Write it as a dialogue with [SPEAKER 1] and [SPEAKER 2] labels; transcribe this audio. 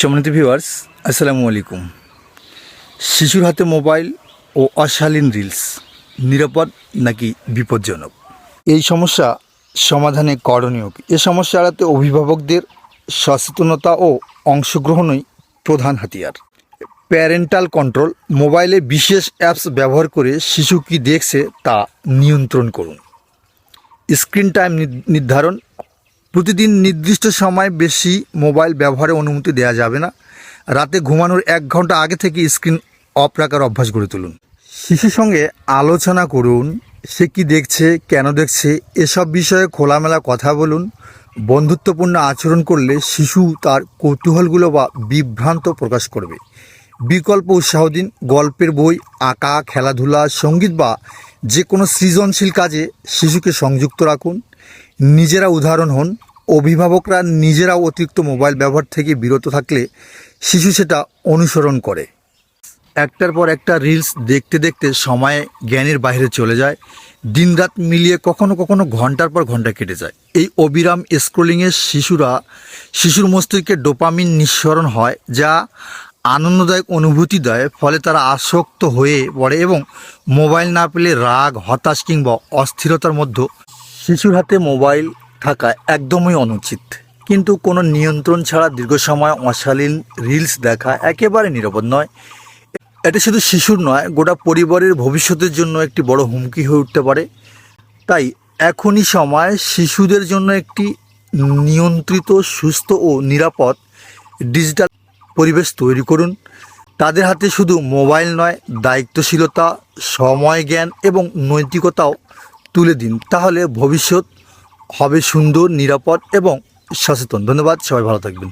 [SPEAKER 1] সম্মানিত ভিউয়ার্স আসসালামু আলাইকুম। শিশুর হাতে মোবাইল ও অশালীন রিলস নিরাপদ নাকি বিপজ্জনক? এই সমস্যা সমাধানে করণীয় এ সমস্যা এড়াতে অভিভাবকদের সচেতনতা ও অংশগ্রহণই প্রধান হাতিয়ার। প্যারেন্টাল কন্ট্রোল মোবাইলে বিশেষ অ্যাপস ব্যবহার করে শিশু কি দেখছে তা নিয়ন্ত্রণ করুন। স্ক্রিন টাইম নির্ধারণ প্রতিদিন নির্দিষ্ট সময় বেশি মোবাইল ব্যবহারের অনুমতি দেওয়া যাবে না। রাতে ঘুমানোর এক ঘণ্টা আগে থেকে স্ক্রিন অফ রাখার অভ্যাস গড়ে তুলুন। শিশুর সঙ্গে আলোচনা করুন, সে কি দেখছে, কেন দেখছে, এসব বিষয়ে খোলামেলা কথা বলুন। বন্ধুত্বপূর্ণ আচরণ করলে শিশু তার কৌতূহলগুলো বা বিভ্রান্ত প্রকাশ করবে। বিকল্প উৎসাহ দিন, গল্পের বই, আঁকা, খেলাধুলা, সংগীত বা যে কোনো সৃজনশীল কাজে শিশুকে সংযুক্ত রাখুন। নিজেরা উদাহরণ হন। অভিভাবকরা নিজেরাও অতিরিক্ত মোবাইল ব্যবহার থেকে বিরত থাকলে শিশু সেটা অনুসরণ করে। একটার পর একটা রিলস দেখতে দেখতে সময় জ্ঞানের বাইরে চলে যায়। দিনরাত মিলিয়ে কখনো কখনো ঘণ্টার পর ঘণ্টা কেটে যায়। এই অবিরাম স্ক্রোলিংয়ে শিশুরা, শিশুর মস্তিষ্কে ডোপামিন নিঃসরণ হয়, যা আনন্দদায়ক অনুভূতি দেয়, ফলে তারা আসক্ত হয়ে পড়ে এবং মোবাইল না পেলে রাগ, হতাশ কিংবা অস্থিরতার মধ্যে শিশুর হাতে মোবাইল থাকা একদমই অনুচিত। কিন্তু কোনো নিয়ন্ত্রণ ছাড়া দীর্ঘ সময় অশালীন রিলস দেখা একেবারে নিরাপদ নয়। এটা শুধু শিশুর নয়, গোটা পরিবারের ভবিষ্যতের জন্য একটি বড় হুমকি হয়ে উঠতে পারে। তাই এখনই সময় শিশুদের জন্য একটি নিয়ন্ত্রিত, সুস্থ ও নিরাপদ ডিজিটাল পরিবেশ তৈরি করুন। তাদের হাতে শুধু মোবাইল নয়, দায়িত্বশীলতা, সময় জ্ঞান এবং নৈতিকতাও তুলে দিন তাহলে ভবিষ্যৎ হবে সুন্দর নিরাপদ এবং সচেতন। ধন্যবাদ সবাই ভালো থাকবেন।